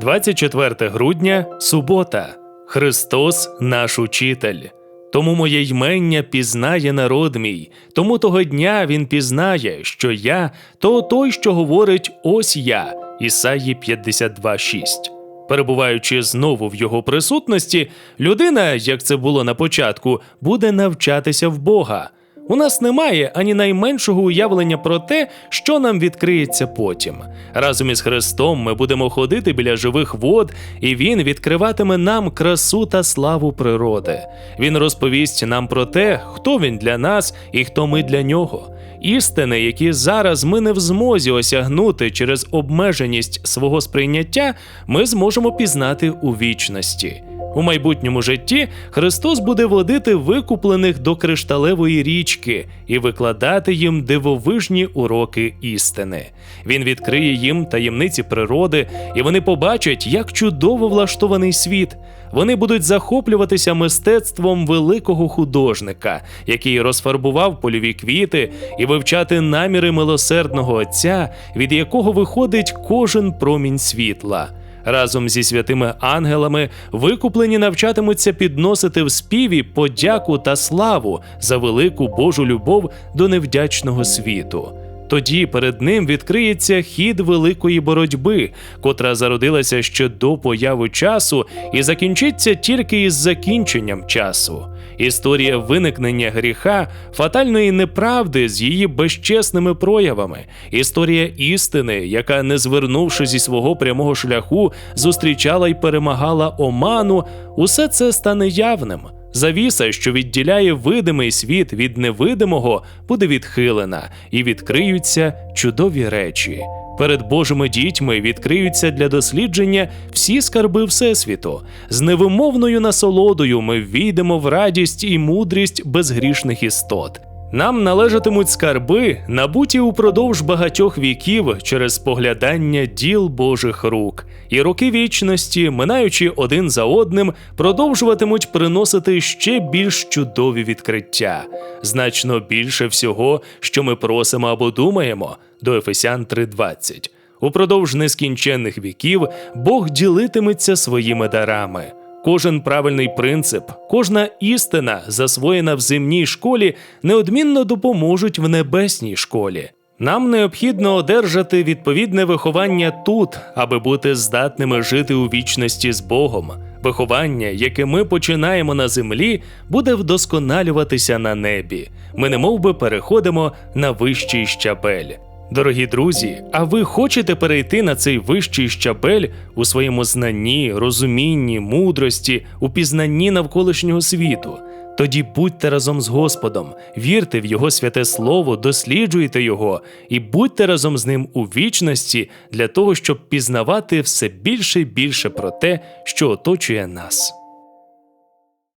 24 грудня субота. Христос наш учитель. Тому моє ймення пізнає народ мій, тому того дня він пізнає, що я то той, що говорить ось я. Ісаї 52.6. Перебуваючи знову в його присутності, людина, як це було на початку, буде навчатися в Бога. У нас немає ані найменшого уявлення про те, що нам відкриється потім. Разом із Христом ми будемо ходити біля живих вод, і Він відкриватиме нам красу та славу природи. Він розповість нам про те, хто він для нас і хто ми для нього. Істини, які зараз ми не в змозі осягнути через обмеженість свого сприйняття, ми зможемо пізнати у вічності. У майбутньому житті Христос буде водити викуплених до кришталевої річки і викладати їм дивовижні уроки істини. Він відкриє їм таємниці природи, і вони побачать, як чудово влаштований світ. Вони будуть захоплюватися мистецтвом великого художника, який розфарбував польові квіти, і вивчати наміри милосердного Отця, від якого виходить кожен промінь світла. Разом зі святими ангелами викуплені навчатимуться підносити в співі подяку та славу за велику Божу любов до невдячного світу. Тоді перед ним відкриється хід великої боротьби, котра зародилася ще до появи часу і закінчиться тільки із закінченням часу. Історія виникнення гріха, фатальної неправди з її безчесними проявами, історія істини, яка, не звернувши зі свого прямого шляху, зустрічала й перемагала оману, усе це стане явним. Завіса, що відділяє видимий світ від невидимого, буде відхилена, і відкриються чудові речі. Перед Божими дітьми відкриються для дослідження всі скарби Всесвіту. З невимовною насолодою ми війдемо в радість і мудрість безгрішних істот. Нам належатимуть скарби, набуті упродовж багатьох віків через споглядання діл Божих рук, і роки вічності, минаючи один за одним, продовжуватимуть приносити ще більш чудові відкриття, значно більше всього, що ми просимо або думаємо, до Ефесян 3.20. Упродовж нескінченних віків Бог ділитиметься своїми дарами. Кожен правильний принцип, кожна істина, засвоєна в земній школі, неодмінно допоможуть в небесній школі. Нам необхідно одержати відповідне виховання тут, аби бути здатними жити у вічності з Богом. Виховання, яке ми починаємо на землі, буде вдосконалюватися на небі. Ми немов би переходимо на вищий щабель. Дорогі друзі, а ви хочете перейти на цей вищий щабель у своєму знанні, розумінні, мудрості, у пізнанні навколишнього світу? Тоді будьте разом з Господом, вірте в Його святе Слово, досліджуйте Його і будьте разом з ним у вічності для того, щоб пізнавати все більше і більше про те, що оточує нас.